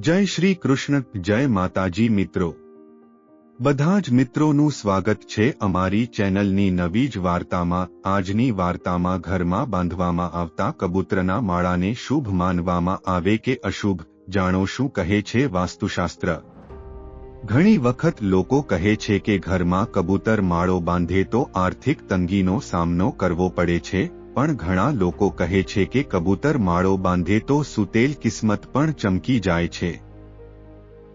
જય શ્રી કૃષ્ણ, જય માતાજી મિત્રો. બધા જ મિત્રોનું સ્વાગત છે અમારી ચેનલની નવી જ વાર્તામાં, આજની વાર્તામાં ઘરમાં બાંધવામાં આવતા કબૂતરના માળાને શુભ માનવામાં આવે કે અશુભ, જાણો શું કહે છે વાસ્તુશાસ્ત્ર? ઘણી વખત લોકો કહે છે કે ઘરમાં કબૂતર માળો બાંધે તો આર્થિક તંગીનો સામનો કરવો પડે છે પણ ઘણા લોકો કહે છે કે કબૂતર માળો બાંધે તો સુતેલ કિસ્મત પણ ચમકી જાય છે.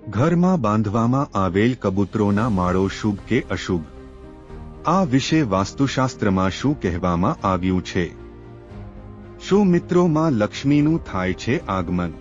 ઘરમાં બાંધવામાં આવેલ કબૂતરોના માળો શુભ કે અશુભ? આ વિશે વાસ્તુશાસ્ત્રમાં શું કહેવામાં આવ્યું છે? શું મિત્રોમાં લક્ષ્મીનું થાય છે આગમન?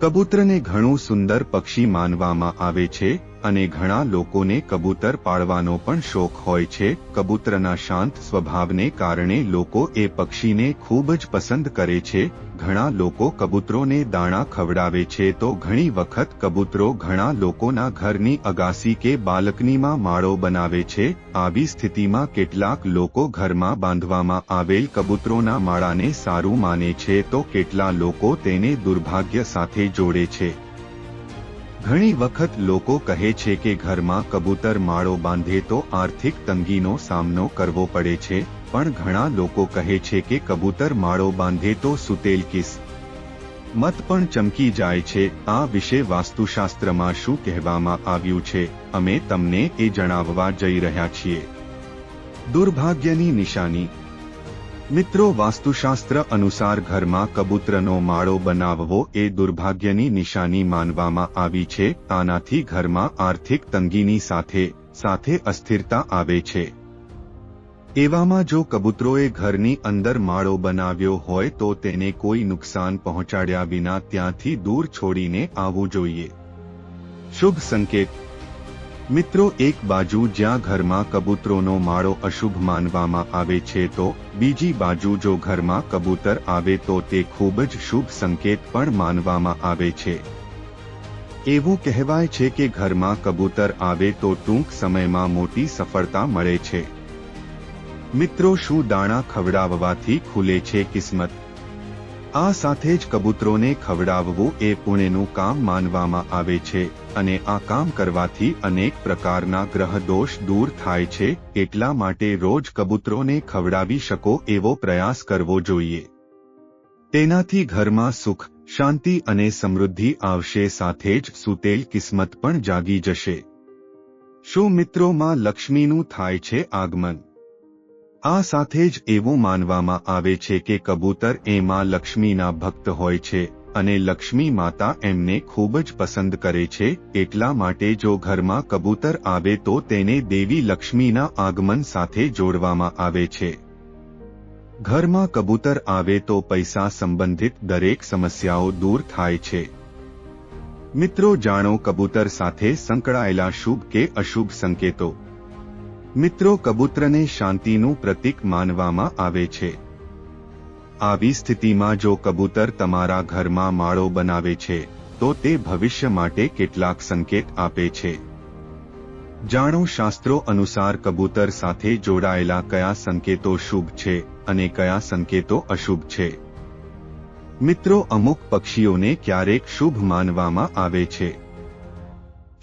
કબૂતરને ઘણું સુંદર પક્ષી માનવામાં આવે છે? અને ઘણા લોકોને કબૂતર પાળવાનો પણ શોખ હોય છે. કબૂતરના શાંત સ્વભાવને કારણે લોકો એ પક્ષીને ખૂબ જ પસંદ કરે છે. ઘણા લોકો કબૂતરોને દાણા ખવડાવે છે તો ઘણી વખત કબૂતરો ઘણા લોકોના ઘરની અગાસી કે બાલકનીમાં માળો બનાવે છે. આવી સ્થિતિમાં કેટલાક લોકો ઘરમાં બાંધવામાં આવેલ કબૂતરોના માળાને સારું માને છે તો કેટલા લોકો તેને દુર્ભાગ્ય સાથે જોડે છે. ઘણી વખત લોકો કહે છે કે ઘરમાં કબૂતર માળો બાંધે તો આર્થિક તંગીનો સામનો કરવો પડે છે, પણ ઘણા લોકો કહે છે કે કબૂતર માળો બાંધે તો સુતેલ કિસ. મત પણ ચમકી જાય છે. આ વિશે વાસ્તુશાસ્ત્રમાં શું કહેવામાં આવ્યું છે, અમે તમને એ જણાવવા જઈ રહ્યા છીએ. દુર્ભાગ્યની નિશાની. મિત્રો, વાસ્તુશાસ્ત્ર અનુસાર ઘરમાં કબૂતરનો માળો બનાવવો એ દુર્ભાગ્યની નિશાની માનવામાં આવી છે. આનાથી ઘરમાં આર્થિક તંગીની સાથે સાથે અસ્થિરતા આવે છે. એવામાં જો કબૂતરોએ ઘરની અંદર માળો બનાવ્યો હોય તો તેને કોઈ નુકસાન પહોંચાડ્યા વિના ત્યાંથી દૂર છોડીને આવવું જોઈએ. શુભ સંકેત. મિત્રો, એક બાજુ જ્યાં ઘરમાં કબૂતરોનો માળો અશુભ માનવામાં આવે છે, તો બીજી બાજુ જો ઘરમાં કબૂતર આવે, તો તે ખૂબ જ શુભ સંકેત પણ માનવામાં આવે છે. એવું કહેવાય છે કે ઘરમાં કબૂતર આવે, તો ટૂંક સમયમાં મોટી સફળતા મળે છે. મિત્રો, શું દાણા ખવડાવવાથી ખુલે છે કિસ્મત? આ સાથે જ કબૂતરોને ખવડાવવું એ પુણેનું કામ માનવામાં આવે છે અને આ કામ કરવાથી અનેક પ્રકારના ગ્રહ દોષ દૂર થાય છે. એટલા માટે રોજ કબૂતરોને ખવડાવી શકો એવો પ્રયાસ કરવો જોઈએ. તેનાથી ઘરમાં સુખ, શાંતિ અને સમૃદ્ધિ આવશે, સાથે જ સુતેલ કિસ્મત પણ જાગી જશે. શું મિત્રોમાં લક્ષ્મીનું થાય છે આગમન? આ સાથે જ એવું માનવામાં આવે છે કે કબૂતર એમાં લક્ષ્મીના ભક્ત હોય છે અને લક્ષ્મી માતા એમને ખૂબ જ પસંદ કરે છે, એટલા માટે જો ઘરમાં કબૂતર આવે તો તેને દેવી લક્ષ્મીના આગમન સાથે જોડવામાં આવે છે. ઘરમાં કબૂતર આવે તો પૈસા સંબંધિત દરેક સમસ્યાઓ દૂર થાય છે. મિત્રો, જાણો કબૂતર સાથે સંકળાયેલા શુભ કે અશુભ સંકેતો. મિત્રો, કબૂતરને શાંતિનું પ્રતીક માનવામાં આવે છે. આવી સ્થિતિમાં જો કબૂતર તમારા ઘરમાં માળો બનાવે છે, તો તે ભવિષ્ય માટે કેટલાક સંકેત આપે છે. જાણો, શાસ્ત્રો અનુસાર કબૂતર સાથે જોડાયેલા કયા સંકેતો શુભ છે અને કયા સંકેતો અશુભ છે. મિત્રો, અમુક પક્ષીઓને ક્યારેક શુભ માનવામાં આવે છે.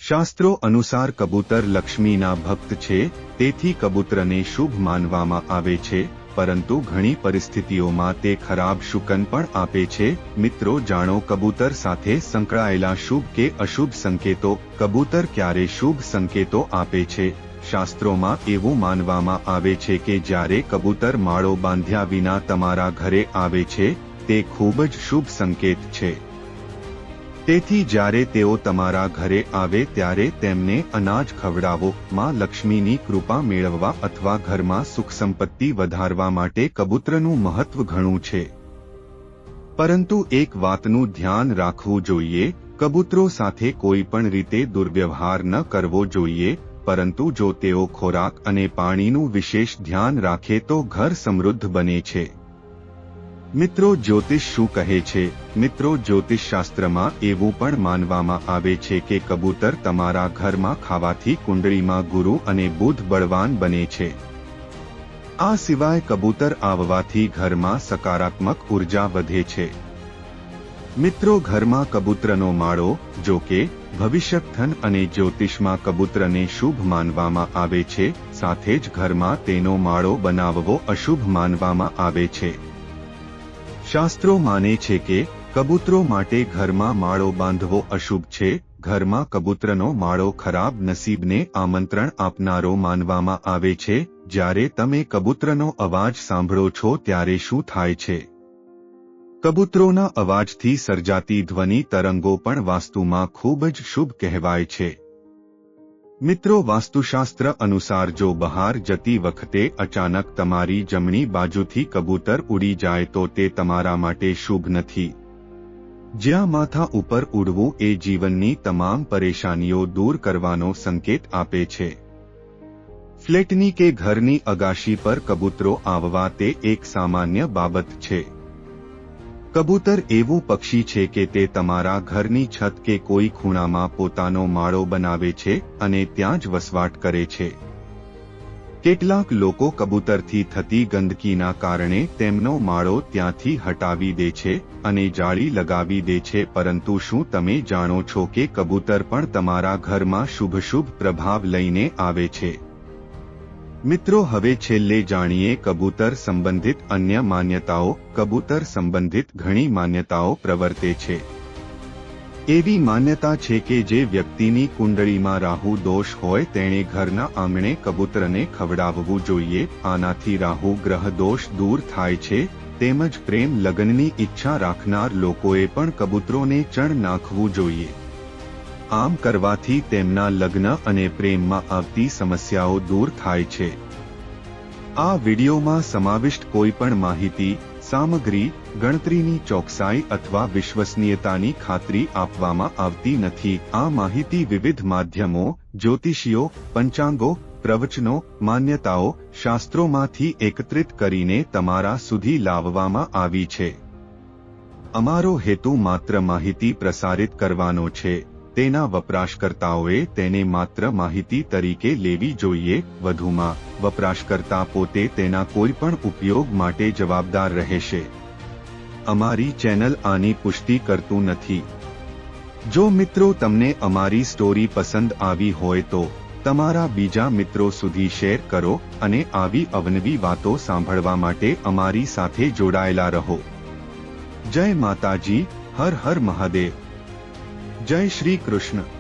શાસ્ત્રો અનુસાર કબૂતર લક્ષ્મીના ભક્ત છે, તેથી કબૂતરને શુભ માનવામાં આવે છે, પરંતુ ઘણી પરિસ્થિતિઓમાં તે ખરાબ શુકન પણ આપે છે. મિત્રો, જાણો કબૂતર સાથે સંકળાયેલા શુભ કે અશુભ સંકેતો? કબૂતર ક્યારે શુભ સંકેતો આપે છે? શાસ્ત્રોમાં એવું માનવામાં આવે છે કે જ્યારે કબૂતર માળો બાંધ્યા વિના તમારા ઘરે આવે છે, તે ખૂબ જ શુભ સંકેત છે. તેથી જ્યારે તેઓ તમારા ઘરે આવે ત્યારે તેમને અનાજ ખવડાવો, માં લક્ષ્મીની કૃપા મેળવવા અથવા ઘરમાં સુખ સંપત્તિ વધારવા માટે કબૂતરનું મહત્વ ઘણું છે. પરંતુ એક વાતનું ધ્યાન રાખવું જોઈએ, કબૂતરો સાથે કોઈ પણ રીતે દુર્વ્યવહાર ન કરવો જોઈએ, પરંતુ જો તેઓ ખોરાક અને પાણીનું વિશેષ ધ્યાન રાખે તો ઘર સમૃદ્ધ બને છે. મિત્રો, જ્યોતિષ શું કહે છે? મિત્રો, જ્યોતિષશાસ્ત્રમાં એવું પણ માનવામાં આવે છે કે કબૂતર તમારા ઘરમાં ખાવાથી કુંડળીમાં ગુરુ અને બુધ બળવાન બને છે. આ સિવાય કબૂતર આવવાથી ઘરમાં સકારાત્મક ઊર્જા વધે છે. મિત્રો, ઘરમાં કબૂતરનો માળો, જો કે, ભવિષ્યક અને જ્યોતિષમાં કબૂતરને શુભ માનવામાં આવે છે, સાથે જ ઘરમાં તેનો માળો બનાવવો અશુભ માનવામાં આવે છે. શાસ્ત્રો માને છે કે કબૂતરો માટે ઘરમાં માળો બાંધવો અશુભ છે. ઘરમાં કબૂતરનો માળો ખરાબ નસીબને આમંત્રણ આપનારો માનવામાં આવે છે. જ્યારે તમે કબૂતરનો અવાજ સાંભળો છો ત્યારે શું થાય છે? કબૂતરોના અવાજથી સર્જાતી ધ્વનિ તરંગો પણ વાસ્તુમાં ખૂબ જ શુભ કહેવાય છે. મિત્રો, વાસ્તુશાસ્ત્ર અનુસાર જો બહાર જતી વખતે અચાનક તમારી જમણી બાજુથી કબૂતર ઉડી જાય તો તે તમારા માટે શુભ નથી. જ્યાં માથા ઉપર ઉડવું એ જીવનની તમામ પરેશાનીઓ દૂર કરવાનો સંકેત આપે છે. ફ્લેટની કે ઘરની અગાશી પર કબૂતરો આવવા તે એક સામાન્ય બાબત છે. કબૂતર એવું પક્ષી છે કે તે તમારા ઘરની છત કે કોઈ ખૂણામાં પોતાનો માળો બનાવે છે અને ત્યાં જ વસવાટ કરે છે. કેટલાક લોકો કબૂતરથી થતી ગંદકીના કારણે તેમનો માળો ત્યાંથી હટાવી દે છે અને જાળી લગાવી દે છે, પરંતુ શું તમે જાણો છો કે કબૂતર પણ તમારા ઘરમાં શુભ શુભ પ્રભાવ લઈને આવે છે? મિત્રો, હવે છેલ્લે જાણીએ કબૂતર સંબંધિત અન્ય માન્યતાઓ. કબૂતર સંબંધિત ઘણી માન્યતાઓ પ્રવર્તે છે. એવી માન્યતા છે કે જે વ્યક્તિની કુંડળીમાં રાહુ દોષ હોય તેણે ઘરના આંગણે કબૂતરને ખવડાવવું જોઈએ. આનાથી રાહુ ગ્રહ દોષ દૂર થાય છે. તેમજ પ્રેમ લગ્નની ઈચ્છા રાખનાર લોકોએ પણ કબૂતરોને ચણ નાખવું જોઈએ. આમ કરવાથી તેમના લગ્ન અને પ્રેમમાં આવતી સમસ્યાઓ દૂર થાય છે. આ વિડીયોમાં સમાવિષ્ટ કોઈપણ માહિતી, સામગ્રી, ગણતરીની ચોકસાઈ અથવા વિશ્વસનીયતાની ખાતરી આપવામાં આવતી નથી. આ માહિતી વિવિધ માધ્યમો, જ્યોતિષીઓ, પંચાંગો, પ્રવચનો, માન્યતાઓ, શાસ્ત્રોમાંથી એકત્રિત કરીને તમારા સુધી લાવવામાં આવી છે. અમારો હેતુ માત્ર માહિતી પ્રસારિત કરવાનો છે. તેના વપરાશકર્તાઓએ તેને માત્ર માહિતી તરીકે લેવી જોઈએ. વધુમાં, વપરાશકર્તા પોતે તેના કોઈ પણ ઉપયોગ માટે જવાબદાર રહેશે. અમારી ચેનલ આની પુષ્ટિ કરતું નથી. જો મિત્રો તમને અમારી સ્ટોરી પસંદ આવી હોય તો, તમારા બીજા મિત્રો સુધી શેર કરો અને આવી અવનવી વાતો સાંભળવા માટે અમારી સાથે જોડાયેલા રહો. જય માતાજી, હર હર મહાદેવ. જય શ્રી કૃષ્ણ.